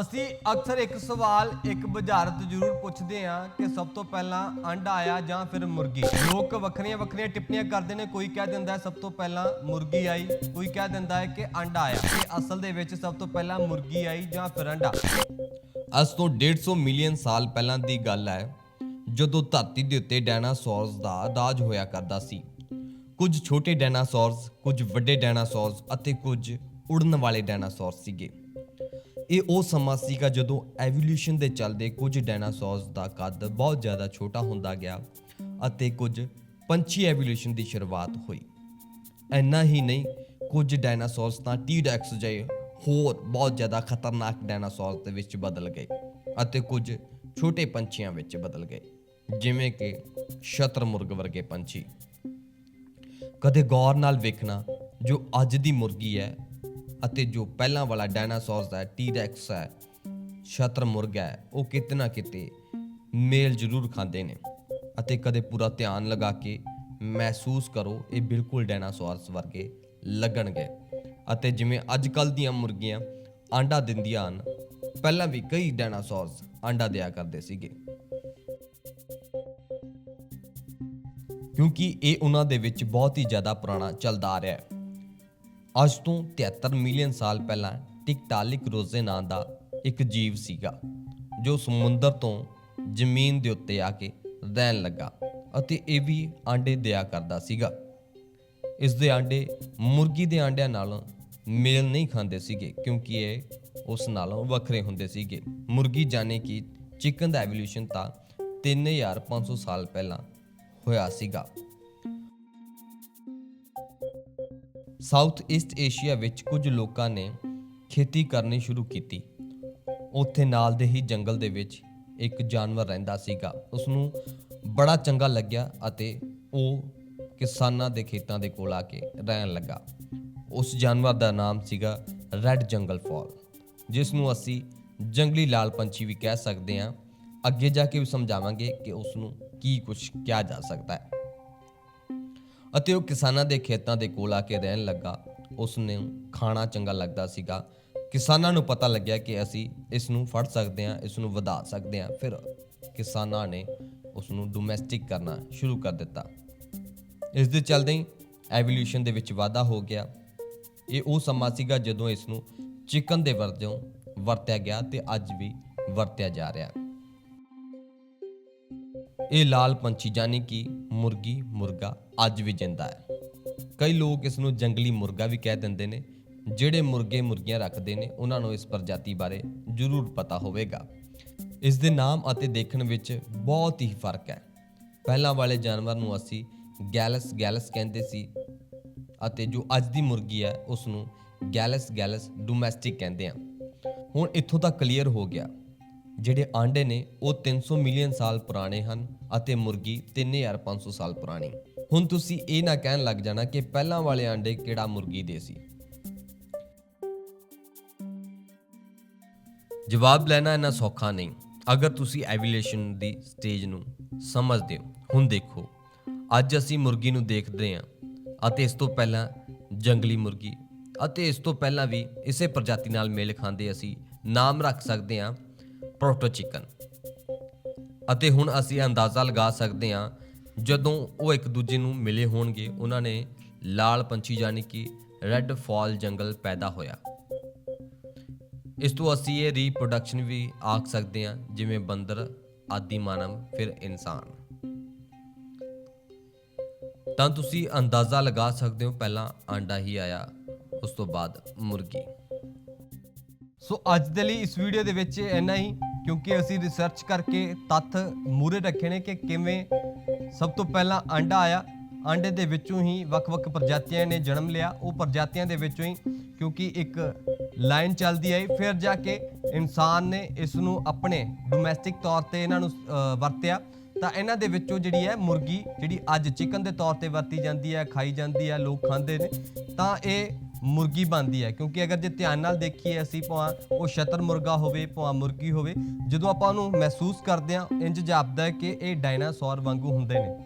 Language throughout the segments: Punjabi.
ਅਸੀਂ ਅਕਸਰ ਇੱਕ ਸਵਾਲ, ਇੱਕ ਬੁਝਾਰਤ ਜ਼ਰੂਰ ਪੁੱਛਦੇ ਹਾਂ ਕਿ ਸਭ ਤੋਂ ਪਹਿਲਾਂ ਅੰਡਾ ਆਇਆ ਜਾਂ ਫਿਰ ਮੁਰਗੀ? ਲੋਕ ਵੱਖਰੀਆਂ ਵੱਖਰੀਆਂ ਟਿੱਪਣੀਆਂ ਕਰਦੇ ਨੇ, ਕੋਈ ਕਹਿ ਦਿੰਦਾ ਹੈ ਸਭ ਤੋਂ ਪਹਿਲਾਂ ਮੁਰਗੀ ਆਈ, ਕੋਈ ਕਹਿ ਦਿੰਦਾ ਹੈ ਕਿ ਅੰਡਾ ਆਇਆ। ਕਿ ਅਸਲ ਦੇ ਵਿੱਚ ਸਭ ਤੋਂ ਪਹਿਲਾਂ ਮੁਰਗੀ ਆਈ ਜਾਂ ਫਿਰ ਅੰਡਾ? ਅੱਜ ਤੋਂ 150 ਮਿਲੀਅਨ ਸਾਲ ਪਹਿਲਾਂ ਦੀ ਗੱਲ ਹੈ, ਜਦੋਂ ਧਰਤੀ ਦੇ ਉੱਤੇ ਡਾਇਨਾਸੌਰਸ ਦਾ ਰਾਜ ਹੋਇਆ ਕਰਦਾ ਸੀ। ਕੁਝ ਛੋਟੇ ਡਾਇਨਾਸੌਰਸ, ਕੁਝ ਵੱਡੇ ਡਾਇਨਾਸੌਰਸ ਅਤੇ ਕੁਝ ਉੜਨ ਵਾਲੇ ਡਾਇਨਾਸੌਰਸ ਸੀਗੇ। ਇਹ ਉਹ ਸਮਾਂ ਸੀਗਾ ਜਦੋਂ ਐਵੋਲੂਸ਼ਨ ਦੇ ਚੱਲਦੇ ਕੁਝ ਡਾਇਨਾਸੌਰਸ ਦਾ ਕੱਦ ਬਹੁਤ ਜ਼ਿਆਦਾ ਛੋਟਾ ਹੁੰਦਾ ਗਿਆ ਅਤੇ ਕੁਝ ਪੰਛੀ ਐਵੋਲੂਸ਼ਨ ਦੀ ਸ਼ੁਰੂਆਤ ਹੋਈ। ਇੰਨਾ ਹੀ ਨਹੀਂ, ਕੁਝ ਡਾਇਨਾਸੌਰਸ ਤਾਂ ਟੀਰੈਕਸ ਜਿਹੇ ਹੋਰ ਬਹੁਤ ਜ਼ਿਆਦਾ ਖਤਰਨਾਕ ਡਾਇਨਾਸੌਰਸ ਦੇ ਵਿੱਚ ਬਦਲ ਗਏ ਅਤੇ ਕੁਝ ਛੋਟੇ ਪੰਛੀਆਂ ਵਿੱਚ ਬਦਲ ਗਏ, ਜਿਵੇਂ ਕਿ ਸ਼ਤਰਮੁਰਗ ਵਰਗੇ ਪੰਛੀ। ਕਦੇ ਗੌਰ ਨਾਲ ਵੇਖਣਾ ਜੋ ਅੱਜ ਦੀ ਮੁਰਗੀ ਹੈ ਅਤੇ ਜੋ ਪਹਿਲਾਂ ਵਾਲਾ ਡਾਇਨਾਸੌਰਸ ਹੈ ਟੀਰੈਕਸ ਹੈ ਸ਼ਤਰਮੁਰਗ ਹੈ, ਉਹ ਕਿਤੇ ਨਾ ਕਿਤੇ ਮੇਲ ਜ਼ਰੂਰ ਖਾਂਦੇ ਨੇ ਅਤੇ ਕਦੇ ਪੂਰਾ ਧਿਆਨ ਲਗਾ ਕੇ ਮਹਿਸੂਸ ਕਰੋ ਇਹ ਬਿਲਕੁਲ ਡਾਇਨਾਸੌਰਸ ਵਰਗੇ ਲੱਗਣਗੇ। ਅਤੇ ਜਿਵੇਂ ਅੱਜ ਕੱਲ ਦੀਆਂ ਮੁਰਗੀਆਂ ਆਂਡਾ ਦਿੰਦੀਆਂ ਹਨ, ਪਹਿਲਾਂ ਵੀ ਕਈ ਡਾਇਨਾਸੌਰਸ ਆਂਡਾ ਦਿਆ ਕਰਦੇ ਸੀਗੇ। ਕਿਉਂਕਿ ਇਹ ਉਹਨਾਂ ਦੇ ਵਿੱਚ ਬਹੁਤ ਹੀ ਜ਼ਿਆਦਾ ਪੁਰਾਣਾ ਚੱਲਦਾ ਆ ਰਿਹਾ ਹੈ। ਅੱਜ ਤੋਂ 73 ਮਿਲੀਅਨ ਸਾਲ ਪਹਿਲਾਂ ਟਿਕਟਾਲਿਕ ਰੋਜ਼ੇ ਨਾਂ ਦਾ ਇੱਕ ਜੀਵ ਸੀਗਾ, ਜੋ ਸਮੁੰਦਰ ਤੋਂ ਜ਼ਮੀਨ ਦੇ ਉੱਤੇ ਆ ਕੇ ਰਹਿਣ ਲੱਗਾ ਅਤੇ ਇਹ ਵੀ ਆਂਡੇ ਦਿਆ ਕਰਦਾ ਸੀਗਾ। ਇਸ ਦੇ ਆਂਡੇ ਮੁਰਗੀ ਦੇ ਆਂਡਿਆਂ ਨਾਲੋਂ ਮੇਲ ਨਹੀਂ ਖਾਂਦੇ ਸੀਗੇ, ਕਿਉਂਕਿ ਇਹ ਉਸ ਨਾਲੋਂ ਵੱਖਰੇ ਹੁੰਦੇ ਸੀਗੇ। ਮੁਰਗੀ ਜਾਣੇ ਕਿ ਚਿਕਨ ਦਾ ਐਵੋਲੂਸ਼ਨ ਤਾਂ 3500 ਸਾਲ ਪਹਿਲਾਂ ਹੋਇਆ ਸੀਗਾ। ਸਾਊਥ ਈਸਟ ਏਸ਼ੀਆ ਵਿੱਚ ਕੁਝ ਲੋਕਾਂ ਨੇ ਖੇਤੀ ਕਰਨੀ ਸ਼ੁਰੂ ਕੀਤੀ। ਉੱਥੇ ਨਾਲ ਦੇ ਹੀ ਜੰਗਲ ਦੇ ਵਿੱਚ ਇੱਕ ਜਾਨਵਰ ਰਹਿੰਦਾ ਸੀਗਾ। ਉਸ ਨੂੰ ਬੜਾ ਚੰਗਾ ਲੱਗਿਆ ਅਤੇ ਉਹ ਕਿਸਾਨਾਂ ਦੇ ਖੇਤਾਂ ਦੇ ਕੋਲ ਆ ਕੇ ਰਹਿਣ ਲੱਗਾ। ਉਸ ਜਾਨਵਰ ਦਾ ਨਾਮ ਸੀਗਾ ਰੈੱਡ ਜੰਗਲ ਫਾਲ ਜਿਸ ਨੂੰ ਅਸੀਂ ਜੰਗਲੀ ਲਾਲ ਪੰਛੀ ਵੀ ਕਹਿ ਸਕਦੇ ਹਾਂ। ਅੱਗੇ ਜਾ ਕੇ ਵੀ ਸਮਝਾਵਾਂਗੇ ਕਿ ਉਸ ਨੂੰ ਕੀ ਕੁਝ ਕਿਹਾ ਜਾ ਸਕਦਾ ਹੈ। ਅਤੇ ਉਹ ਕਿਸਾਨਾਂ ਦੇ ਖੇਤਾਂ ਦੇ ਕੋਲ ਆ ਕੇ ਰਹਿਣ ਲੱਗਾ। ਉਸ ਨੂੰ ਖਾਣਾ ਚੰਗਾ ਲੱਗਦਾ ਸੀਗਾ। ਕਿਸਾਨਾਂ ਨੂੰ ਪਤਾ ਲੱਗਿਆ ਕਿ ਅਸੀਂ ਇਸ ਨੂੰ ਫੜ ਸਕਦੇ ਹਾਂ ਇਸ ਨੂੰ ਵਧਾ ਸਕਦੇ ਹਾਂ। ਫਿਰ ਕਿਸਾਨਾਂ ਨੇ ਉਸ ਨੂੰ ਡੋਮੈਸਟਿਕ ਕਰਨਾ ਸ਼ੁਰੂ ਕਰ ਦਿੱਤਾ। ਇਸ ਦੇ ਚੱਲਦੇ ਹੀ ਐਵੋਲੂਸ਼ਨ ਦੇ ਵਿੱਚ ਵਾਧਾ ਹੋ ਗਿਆ। ਇਹ ਉਹ ਸਮਾਂ ਸੀਗਾ ਜਦੋਂ ਇਸ ਨੂੰ ਚਿਕਨ ਦੇ ਵਰਜੋਂ ਵਰਤਿਆ ਗਿਆ ਤੇ ਅੱਜ ਵੀ ਵਰਤਿਆ ਜਾ ਰਿਹਾ। ਹੈ ਇਹ ਲਾਲ ਪੰਛੀ ਜਾਨੀ ਕਿ ਮੁਰਗੀ, ਮੁਰਗਾ ਅੱਜ ਵੀ ਜਿੰਦਾ ਹੈ। ਕਈ ਲੋਕ ਇਸ ਨੂੰ ਜੰਗਲੀ ਮੁਰਗਾ ਵੀ ਕਹਿ ਦਿੰਦੇ ਨੇ, ਜਿਹੜੇ ਮੁਰਗੇ ਮੁਰਗੀਆਂ ਰੱਖਦੇ ਨੇ, ਉਹਨਾਂ ਨੂੰ ਇਸ ਪ੍ਰਜਾਤੀ ਬਾਰੇ ਜ਼ਰੂਰ ਪਤਾ ਹੋਵੇਗਾ। ਇਸ ਦੇ ਨਾਮ ਅਤੇ ਦੇਖਣ ਵਿੱਚ ਬਹੁਤ ਹੀ ਫ਼ਰਕ ਹੈ। ਪਹਿਲਾਂ ਵਾਲੇ ਜਾਨਵਰ ਨੂੰ ਅਸੀਂ ਗੈਲਸ ਗੈਲਸ ਕਹਿੰਦੇ ਸੀ ਅਤੇ ਜੋ ਅੱਜ ਦੀ ਮੁਰਗੀ ਹੈ ਉਸ ਨੂੰ ਗੈਲਸ ਗੈਲਸ ਡੋਮੈਸਟਿਕ ਕਹਿੰਦੇ ਆ ਹੁਣ ਇੱਥੋਂ ਤੱਕ ਕਲੀਅਰ ਹੋ ਗਿਆ। ਜਿਹੜੇ ਆਂਡੇ ਨੇ, ਉਹ 300 ਮਿਲੀਅਨ ਸਾਲ ਪੁਰਾਣੇ ਹਨ ਅਤੇ ਮੁਰਗੀ 3500 ਸਾਲ ਪੁਰਾਣੀ। ਹੁਣ ਤੁਸੀਂ ਇਹ ਨਾ ਕਹਿਣ ਲੱਗ ਜਾਣਾ ਕਿ ਪਹਿਲਾਂ ਵਾਲੇ ਆਂਡੇ ਕਿਹੜਾ ਮੁਰਗੀ ਦੇ ਸੀ। ਜਵਾਬ ਲੈਣਾ ਇੰਨਾ ਸੌਖਾ ਨਹੀਂ। ਅਗਰ ਤੁਸੀਂ ਐਵੋਲੂਸ਼ਨ ਦੀ ਸਟੇਜ ਨੂੰ ਸਮਝਦੇ ਹੋ। ਹੁਣ ਦੇਖੋ, ਅੱਜ ਅਸੀਂ ਮੁਰਗੀ ਨੂੰ ਦੇਖਦੇ ਹਾਂ ਅਤੇ ਇਸ ਤੋਂ ਪਹਿਲਾਂ ਜੰਗਲੀ ਮੁਰਗੀ ਅਤੇ ਇਸ ਤੋਂ ਪਹਿਲਾਂ ਵੀ ਇਸੇ ਪ੍ਰਜਾਤੀ ਨਾਲ ਮੇਲ ਖਾਂਦੇ ਅਸੀਂ ਨਾਮ ਰੱਖ ਸਕਦੇ ਹਾਂ ਪ੍ਰੋਟੋ ਚਿਕਨ ਅਤੇ ਹੁਣ ਅਸੀਂ ਅੰਦਾਜ਼ਾ ਲਗਾ ਸਕਦੇ ਹਾਂ, ਜਦੋਂ ਉਹ ਇੱਕ ਦੂਜੇ ਨੂੰ ਮਿਲੇ ਹੋਣਗੇ, ਉਹਨਾਂ ਨੇ ਲਾਲ ਪੰਛੀ ਯਾਨੀ ਕਿ ਰੈੱਡ ਫਾਲ ਜੰਗਲ ਪੈਦਾ ਹੋਇਆ। ਇਸ ਤੋਂ ਅਸੀਂ ਇਹ ਰੀਪਰੋਡਕਸ਼ਨ ਵੀ ਆਖ ਸਕਦੇ ਹਾਂ, ਜਿਵੇਂ ਬੰਦਰ, ਆਦਿ ਮਾਨਵ, ਫਿਰ ਇਨਸਾਨ। ਤਾਂ ਤੁਸੀਂ ਅੰਦਾਜ਼ਾ ਲਗਾ ਸਕਦੇ ਹੋ, ਪਹਿਲਾਂ ਆਂਡਾ ਹੀ ਆਇਆ, ਉਸ ਤੋਂ ਬਾਅਦ ਮੁਰਗੀ। ਸੋ ਅੱਜ ਦੇ ਲਈ ਇਸ ਵੀਡੀਓ ਦੇ ਵਿੱਚ ਇੰਨਾ ਹੀ, ਕਿਉਂਕਿ ਅਸੀਂ ਰਿਸਰਚ ਕਰਕੇ ਤੱਥ ਮੂਰੇ ਰੱਖੇ ਨੇ ਕਿ ਕਿਵੇਂ ਸਭ ਤੋਂ ਪਹਿਲਾਂ ਆਂਡਾ ਆਇਆ। ਆਂਡੇ ਦੇ ਵਿੱਚੋਂ ਹੀ ਵੱਖ-ਵੱਖ ਪ੍ਰਜਾਤੀਆਂ ਨੇ ਜਨਮ ਲਿਆ। ਉਹ ਪ੍ਰਜਾਤੀਆਂ ਦੇ ਵਿੱਚੋਂ ਹੀ, ਕਿਉਂਕਿ ਇੱਕ ਲਾਈਨ ਚੱਲਦੀ ਆਈ। ਫਿਰ ਜਾ ਕੇ ਇਨਸਾਨ ਨੇ ਇਸ ਨੂੰ ਆਪਣੇ ਡੋਮੈਸਟਿਕ ਤੌਰ ਤੇ ਇਹਨਾਂ ਨੂੰ ਵਰਤਿਆ। ਤਾਂ ਇਹਨਾਂ ਦੇ ਵਿੱਚੋਂ ਜਿਹੜੀ ਹੈ ਮੁਰਗੀ, ਜਿਹੜੀ ਅੱਜ ਚਿਕਨ ਦੇ ਤੌਰ ਤੇ ਵਰਤੀ ਜਾਂਦੀ ਹੈ, ਖਾਈ ਜਾਂਦੀ ਹੈ, ਲੋਕ ਖਾਂਦੇ ਨੇ। ਤਾਂ ਇਹ ਮੁਰਗੀ ਬਣਦੀ ਹੈ। ਕਿਉਂਕਿ ਅਗਰ ਜੇ ਧਿਆਨ ਨਾਲ ਦੇਖੀਏ ਅਸੀਂ ਭਾਵੇਂ ਉਹ ਸ਼ਤਰ ਮੁਰਗਾ ਹੋਵੇ, ਭਾਵੇਂ ਮੁਰਗੀ ਹੋਵੇ, ਜਦੋਂ ਆਪਾਂ ਉਹਨੂੰ ਮਹਿਸੂਸ ਕਰਦੇ ਹਾਂ ਇੰਜ ਜਾਪਦਾ ਹੈ ਕਿ ਇਹ ਡਾਇਨਾਸੌਰ ਵਾਂਗੂ ਹੁੰਦੇ ਨੇ।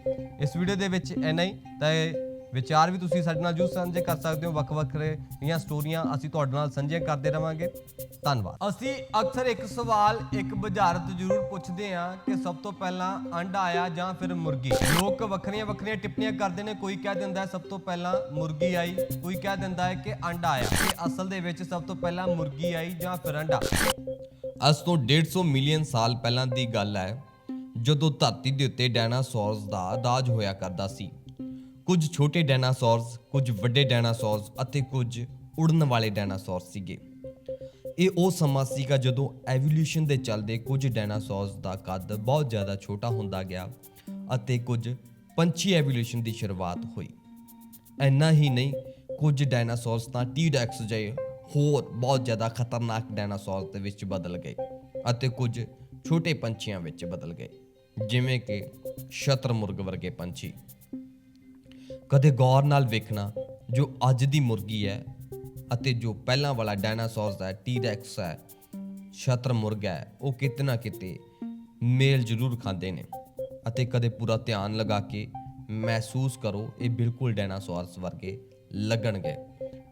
ਇਸ ਵੀਡੀਓ ਦੇ ਵਿੱਚ ਇੰਨਾ ਹੀ। ਤਾਂ ਇਹ ਵਿਚਾਰ ਵੀ ਤੁਸੀਂ ਸਾਡੇ ਨਾਲ ਜੂ ਸਾਂਝੇ ਕਰ ਸਕਦੇ ਹੋ ਵੱਖ ਵੱਖ ਦੀਆਂ ਸਟੋਰੀਆਂ ਅਸੀਂ ਤੁਹਾਡੇ ਨਾਲ ਸਾਂਝੀਆਂ ਕਰਦੇ ਰਵਾਂਗੇ। ਧੰਨਵਾਦ। ਅਸੀਂ ਅਕਸਰ ਇੱਕ ਸਵਾਲ, ਇੱਕ ਬੁਝਾਰਤ ਜ਼ਰੂਰ ਪੁੱਛਦੇ ਹਾਂ ਕਿ ਸਭ ਤੋਂ ਪਹਿਲਾਂ ਅੰਡਾ ਆਇਆ ਜਾਂ ਫਿਰ ਮੁਰਗੀ? ਲੋਕ ਵੱਖਰੀਆਂ ਵੱਖਰੀਆਂ ਟਿੱਪਣੀਆਂ ਕਰਦੇ ਨੇ, ਕੋਈ ਕਹਿ ਦਿੰਦਾ ਹੈ ਸਭ ਤੋਂ ਪਹਿਲਾਂ ਮੁਰਗੀ ਆਈ, ਕੋਈ ਕਹਿ ਦਿੰਦਾ ਹੈ ਕਿ ਅੰਡਾ ਆਇਆ। ਕਿ ਅਸਲ ਦੇ ਵਿੱਚ ਸਭ ਤੋਂ ਪਹਿਲਾਂ ਮੁਰਗੀ ਆਈ ਜਾਂ ਫਿਰ ਅੰਡਾ? ਅੱਜ ਤੋਂ 150 ਮਿਲੀਅਨ ਸਾਲ ਪਹਿਲਾਂ ਦੀ ਗੱਲ ਹੈ, ਜਦੋਂ ਧਰਤੀ ਦੇ ਉੱਤੇ ਡਾਇਨਾਸੌਰਸ ਦਾ ਰਾਜ ਹੋਇਆ ਕਰਦਾ ਸੀ। ਕੁਝ ਛੋਟੇ ਡਾਇਨਾਸੌਰਸ, ਕੁਝ ਵੱਡੇ ਡਾਇਨਾਸੌਰਸ ਅਤੇ ਕੁਝ ਉੜਨ ਵਾਲੇ ਡਾਇਨਾਸੌਰਸ ਸੀਗੇ। ਇਹ ਉਹ ਸਮਾਂ ਸੀਗਾ ਜਦੋਂ ਐਵੋਲੂਸ਼ਨ ਦੇ ਚੱਲਦੇ ਕੁਝ ਡਾਇਨਾਸੌਰਸ ਦਾ ਕੱਦ ਬਹੁਤ ਜ਼ਿਆਦਾ ਛੋਟਾ ਹੁੰਦਾ ਗਿਆ ਅਤੇ ਕੁਝ ਪੰਛੀ ਐਵੋਲੂਸ਼ਨ ਦੀ ਸ਼ੁਰੂਆਤ ਹੋਈ। ਇੰਨਾ ਹੀ ਨਹੀਂ, ਕੁਝ ਡਾਇਨਾਸੌਰਸ ਤਾਂ ਟੀਰੈਕਸ ਜਿਹੇ ਹੋਰ ਬਹੁਤ ਜ਼ਿਆਦਾ ਖਤਰਨਾਕ ਡਾਇਨਾਸੌਰਸ ਦੇ ਵਿੱਚ ਬਦਲ ਗਏ ਅਤੇ ਕੁਝ ਛੋਟੇ ਪੰਛੀਆਂ ਵਿੱਚ ਬਦਲ ਗਏ, ਜਿਵੇਂ ਕਿ ਸ਼ਤਰਮੁਰਗ ਵਰਗੇ ਪੰਛੀ। ਕਦੇ ਗੌਰ ਨਾਲ ਵੇਖਣਾ ਜੋ ਅੱਜ ਦੀ ਮੁਰਗੀ ਹੈ ਅਤੇ ਜੋ ਪਹਿਲਾਂ ਵਾਲਾ ਡਾਇਨਾਸੌਰਸ ਹੈ ਟੀਰੈਕਸ ਹੈ ਸ਼ਤਰਮੁਰਗ ਹੈ, ਉਹ ਕਿਤੇ ਨਾ ਕਿਤੇ ਮੇਲ ਜ਼ਰੂਰ ਖਾਂਦੇ ਨੇ ਅਤੇ ਕਦੇ ਪੂਰਾ ਧਿਆਨ ਲਗਾ ਕੇ ਮਹਿਸੂਸ ਕਰੋ ਇਹ ਬਿਲਕੁਲ ਡਾਇਨਾਸੌਰਸ ਵਰਗੇ ਲੱਗਣਗੇ।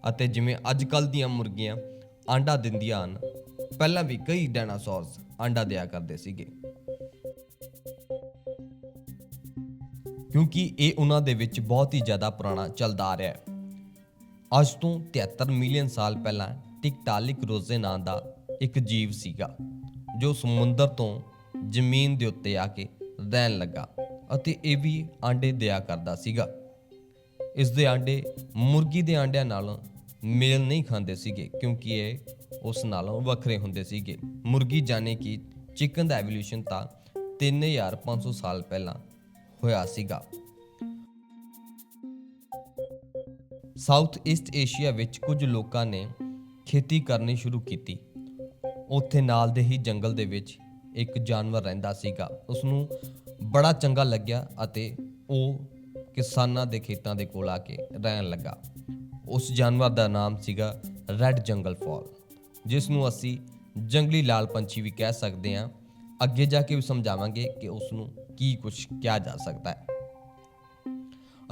ਅਤੇ ਜਿਵੇਂ ਅੱਜ ਕੱਲ ਦੀਆਂ ਮੁਰਗੀਆਂ ਆਂਡਾ ਦਿੰਦੀਆਂ ਹਨ, ਪਹਿਲਾਂ ਵੀ ਕਈ ਡਾਇਨਾਸੌਰਸ ਆਂਡਾ ਦਿਆ ਕਰਦੇ ਸੀਗੇ। ਕਿਉਂਕਿ ਇਹ ਉਹਨਾਂ ਦੇ ਵਿੱਚ ਬਹੁਤ ਹੀ ਜ਼ਿਆਦਾ ਪੁਰਾਣਾ ਚੱਲਦਾ ਆ ਰਿਹਾ ਹੈ। ਅੱਜ ਤੋਂ 73 ਮਿਲੀਅਨ ਸਾਲ ਪਹਿਲਾਂ ਟਿਕਟਾਲਿਕ ਰੋਜ਼ੇ ਨਾਂ ਦਾ ਇੱਕ ਜੀਵ ਸੀਗਾ, ਜੋ ਸਮੁੰਦਰ ਤੋਂ ਜ਼ਮੀਨ ਦੇ ਉੱਤੇ ਆ ਕੇ ਰਹਿਣ ਲੱਗਾ ਅਤੇ ਇਹ ਵੀ ਆਂਡੇ ਦਿਆ ਕਰਦਾ ਸੀਗਾ। ਇਸ ਦੇ ਆਂਡੇ ਮੁਰਗੀ ਦੇ ਆਂਡਿਆਂ ਨਾਲੋਂ ਮੇਲ ਨਹੀਂ ਖਾਂਦੇ ਸੀਗੇ, ਕਿਉਂਕਿ ਇਹ ਉਸ ਨਾਲੋਂ ਵੱਖਰੇ ਹੁੰਦੇ ਸੀਗੇ। ਮੁਰਗੀ ਜਾਣੇ ਕਿ ਚਿਕਨ ਦਾ ਐਵੋਲੂਸ਼ਨ ਤਾਂ 3500 ਸਾਲ ਪਹਿਲਾਂ ਹੋਇਆ ਸੀਗਾ। ਸਾਊਥ ਈਸਟ ਏਸ਼ੀਆ ਵਿੱਚ ਕੁਝ ਲੋਕਾਂ ਨੇ ਖੇਤੀ ਕਰਨੀ ਸ਼ੁਰੂ ਕੀਤੀ। ਉੱਥੇ ਨਾਲ ਦੇ ਹੀ ਜੰਗਲ ਦੇ ਵਿੱਚ ਇੱਕ ਜਾਨਵਰ ਰਹਿੰਦਾ ਸੀਗਾ। ਉਸ ਨੂੰ ਬੜਾ ਚੰਗਾ ਲੱਗਿਆ ਅਤੇ ਉਹ ਕਿਸਾਨਾਂ ਦੇ ਖੇਤਾਂ ਦੇ ਕੋਲ ਆ ਕੇ ਰਹਿਣ ਲੱਗਾ। ਉਸ ਜਾਨਵਰ ਦਾ ਨਾਮ ਸੀਗਾ ਰੈੱਡ ਜੰਗਲ ਫਾਲ ਜਿਸ ਨੂੰ ਅਸੀਂ ਜੰਗਲੀ ਲਾਲ ਪੰਛੀ ਵੀ ਕਹਿ ਸਕਦੇ ਹਾਂ। ਅੱਗੇ ਜਾ ਕੇ ਵੀ ਸਮਝਾਵਾਂਗੇ ਕਿ ਉਸ ਨੂੰ ਕੀ ਕੁਝ ਕਿਹਾ ਜਾ ਸਕਦਾ ਹੈ।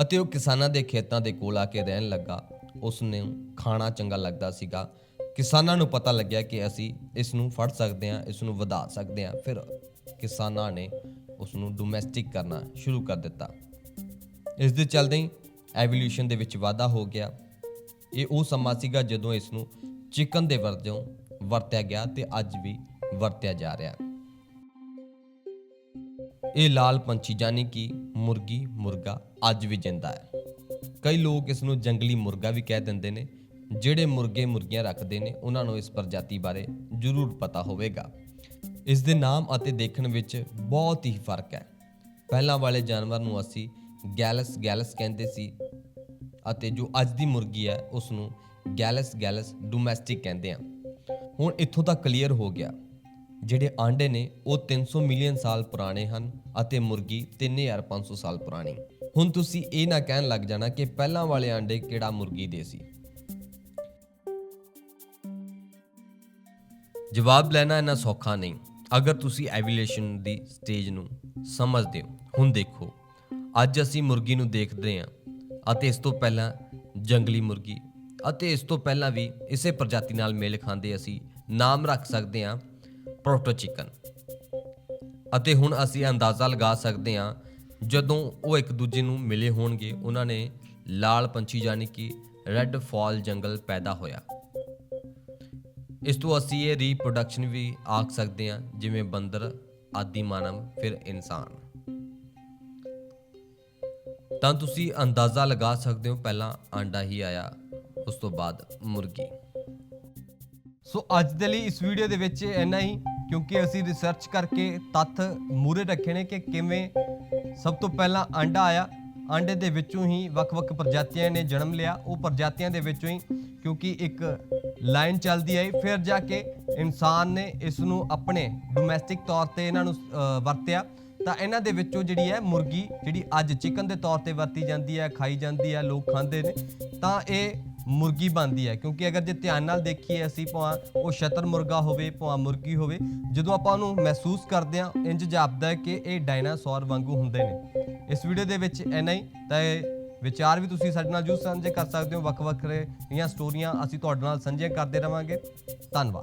ਅਤੇ ਉਹ ਕਿਸਾਨਾਂ ਦੇ ਖੇਤਾਂ ਦੇ ਕੋਲ ਆ ਕੇ ਰਹਿਣ ਲੱਗਾ। ਉਸ ਨੂੰ ਖਾਣਾ ਚੰਗਾ ਲੱਗਦਾ ਸੀਗਾ। ਕਿਸਾਨਾਂ ਨੂੰ ਪਤਾ ਲੱਗਿਆ ਕਿ ਅਸੀਂ ਇਸ ਨੂੰ ਫੜ ਸਕਦੇ ਹਾਂ ਇਸ ਨੂੰ ਵਧਾ ਸਕਦੇ ਹਾਂ। ਫਿਰ ਕਿਸਾਨਾਂ ਨੇ ਉਸ ਨੂੰ ਡੋਮੈਸਟਿਕ ਕਰਨਾ ਸ਼ੁਰੂ ਕਰ ਦਿੱਤਾ। ਇਸ ਦੇ ਚੱਲਦੇ ਹੀ ਐਵੋਲੂਸ਼ਨ ਦੇ ਵਿੱਚ ਵਾਧਾ ਹੋ ਗਿਆ। ਇਹ ਉਹ ਸਮਾਂ ਸੀਗਾ ਜਦੋਂ ਇਸ ਨੂੰ ਚਿਕਨ ਦੇ ਵਰਜੋਂ ਵਰਤਿਆ ਗਿਆ ਤੇ ਅੱਜ ਵੀ ਵਰਤਿਆ ਜਾ ਰਿਹਾ। ਹੈ ਇਹ ਲਾਲ ਪੰਛੀ ਜਾਨੀ ਕਿ ਮੁਰਗੀ, ਮੁਰਗਾ ਅੱਜ ਵੀ ਜਿੰਦਾ ਹੈ। ਕਈ ਲੋਕ ਇਸ ਨੂੰ ਜੰਗਲੀ ਮੁਰਗਾ ਵੀ ਕਹਿ ਦਿੰਦੇ ਨੇ, ਜਿਹੜੇ ਮੁਰਗੇ ਮੁਰਗੀਆਂ ਰੱਖਦੇ ਨੇ, ਉਹਨਾਂ ਨੂੰ ਇਸ ਪ੍ਰਜਾਤੀ ਬਾਰੇ ਜ਼ਰੂਰ ਪਤਾ ਹੋਵੇਗਾ। ਇਸ ਦੇ ਨਾਮ ਅਤੇ ਦੇਖਣ ਵਿੱਚ ਬਹੁਤ ਹੀ ਫ਼ਰਕ ਹੈ। ਪਹਿਲਾਂ ਵਾਲੇ ਜਾਨਵਰ ਨੂੰ ਅਸੀਂ ਗੈਲਸ ਗੈਲਸ ਕਹਿੰਦੇ ਸੀ ਅਤੇ ਜੋ ਅੱਜ ਦੀ ਮੁਰਗੀ ਹੈ ਉਸ ਨੂੰ ਗੈਲਸ ਗੈਲਸ ਡੋਮੈਸਟਿਕ ਕਹਿੰਦੇ ਆ ਹੁਣ ਇੱਥੋਂ ਤੱਕ ਕਲੀਅਰ ਹੋ ਗਿਆ। ਜਿਹੜੇ ਆਂਡੇ ਨੇ, ਉਹ 300 ਮਿਲੀਅਨ ਸਾਲ ਪੁਰਾਣੇ ਹਨ ਅਤੇ ਮੁਰਗੀ 3500 ਸਾਲ ਪੁਰਾਣੀ। ਹੁਣ ਤੁਸੀਂ ਇਹ ਨਾ ਕਹਿਣ ਲੱਗ ਜਾਣਾ ਕਿ ਪਹਿਲਾਂ ਵਾਲੇ ਆਂਡੇ ਕਿਹੜਾ ਮੁਰਗੀ ਦੇ ਸੀ। ਜਵਾਬ ਲੈਣਾ ਇੰਨਾ ਸੌਖਾ ਨਹੀਂ। ਅਗਰ ਤੁਸੀਂ ਐਵੋਲੂਸ਼ਨ ਦੀ ਸਟੇਜ ਨੂੰ ਸਮਝਦੇ ਹੋ। ਹੁਣ ਦੇਖੋ, ਅੱਜ ਅਸੀਂ ਮੁਰਗੀ ਨੂੰ ਦੇਖਦੇ ਹਾਂ ਅਤੇ ਇਸ ਤੋਂ ਪਹਿਲਾਂ ਜੰਗਲੀ ਮੁਰਗੀ ਅਤੇ ਇਸ ਤੋਂ ਪਹਿਲਾਂ ਵੀ ਇਸੇ ਪ੍ਰਜਾਤੀ ਨਾਲ ਮੇਲ ਖਾਂਦੇ ਅਸੀਂ। ਨਾਮ ਰੱਖ ਸਕਦੇ ਹਾਂ ਪ੍ਰੋਟੋ ਚਿਕਨ। ਅਤੇ ਹੁਣ ਅਸੀਂ ਅੰਦਾਜ਼ਾ ਲਗਾ ਸਕਦੇ ਹਾਂ, ਜਦੋਂ ਉਹ ਇੱਕ ਦੂਜੇ ਨੂੰ ਮਿਲੇ ਹੋਣਗੇ, ਉਹਨਾਂ ਨੇ ਲਾਲ ਪੰਛੀ ਯਾਨੀ ਕਿ ਰੈੱਡ ਫਾਲ ਜੰਗਲ ਪੈਦਾ ਹੋਇਆ। ਇਸ ਤੋਂ ਅਸੀਂ ਇਹ ਰੀਪਰੋਡਕਸ਼ਨ ਵੀ ਆਖ ਸਕਦੇ ਹਾਂ, ਜਿਵੇਂ ਬੰਦਰ, ਆਦਿ ਮਾਨਵ, ਫਿਰ ਇਨਸਾਨ। ਤਾਂ ਤੁਸੀਂ ਅੰਦਾਜ਼ਾ ਲਗਾ ਸਕਦੇ ਹੋ, ਪਹਿਲਾਂ ਆਂਡਾ ਹੀ ਆਇਆ, ਉਸ ਤੋਂ ਬਾਅਦ ਮੁਰਗੀ। ਸੋ ਅੱਜ ਦੇ ਲਈ ਇਸ ਵੀਡੀਓ ਦੇ ਵਿੱਚ ਇੰਨਾ ਹੀ, ਕਿਉਂਕਿ ਅਸੀਂ ਰਿਸਰਚ ਕਰਕੇ ਤੱਥ ਮੂਰੇ ਰੱਖੇ ਨੇ ਕਿ ਕਿਵੇਂ ਸਭ ਤੋਂ ਪਹਿਲਾਂ ਆਂਡਾ ਆਇਆ। ਆਂਡੇ ਦੇ ਵਿੱਚੋਂ ਹੀ ਵੱਖ-ਵੱਖ ਪ੍ਰਜਾਤੀਆਂ ਨੇ ਜਨਮ ਲਿਆ। ਉਹ ਪ੍ਰਜਾਤੀਆਂ ਦੇ ਵਿੱਚੋਂ ਹੀ, ਕਿਉਂਕਿ ਇੱਕ ਲਾਈਨ ਚੱਲਦੀ ਆਈ। ਫਿਰ ਜਾ ਕੇ ਇਨਸਾਨ ਨੇ ਇਸ ਨੂੰ ਆਪਣੇ ਡੋਮੈਸਟਿਕ ਤੌਰ ਤੇ ਇਹਨਾਂ ਨੂੰ ਵਰਤਿਆ। ਤਾਂ ਇਹਨਾਂ ਦੇ ਵਿੱਚੋਂ ਜਿਹੜੀ ਹੈ ਮੁਰਗੀ, ਜਿਹੜੀ ਅੱਜ ਚਿਕਨ ਦੇ ਤੌਰ ਤੇ ਵਰਤੀ ਜਾਂਦੀ ਹੈ, ਖਾਈ ਜਾਂਦੀ ਹੈ, ਲੋਕ ਖਾਂਦੇ ਨੇ। ਤਾਂ ਇਹ ਮੁਰਗੀ ਬਣਦੀ ਹੈ। ਕਿਉਂਕਿ ਅਗਰ ਜੇ ਧਿਆਨ ਨਾਲ ਦੇਖੀਏ ਅਸੀਂ ਭਾਵੇਂ ਉਹ ਸ਼ਤਰ ਮੁਰਗਾ ਹੋਵੇ, ਭਾਵੇਂ ਮੁਰਗੀ ਹੋਵੇ, ਜਦੋਂ ਆਪਾਂ ਉਹਨੂੰ ਮਹਿਸੂਸ ਕਰਦੇ ਹਾਂ ਇੰਜ ਜਾਪਦਾ ਹੈ ਕਿ ਇਹ ਡਾਇਨਾਸੌਰ ਵਾਂਗੂ ਹੁੰਦੇ ਨੇ। ਇਸ ਵੀਡੀਓ ਦੇ ਵਿੱਚ ਇੰਨਾ ਹੀ। ਤਾਂ ਇਹ ਵਿਚਾਰ ਵੀ ਤੁਸੀਂ ਸਾਡੇ ਨਾਲ ਜੂ ਸਾਂਝੇ ਕਰ ਸਕਦੇ ਹੋ। ਵੱਖ-ਵੱਖ ਰਹੀਆਂ ਸਟੋਰੀਆਂ ਅਸੀਂ ਤੁਹਾਡੇ ਨਾਲ ਸਾਂਝੀਆਂ ਕਰਦੇ ਰਵਾਂਗੇ। ਧੰਨਵਾਦ।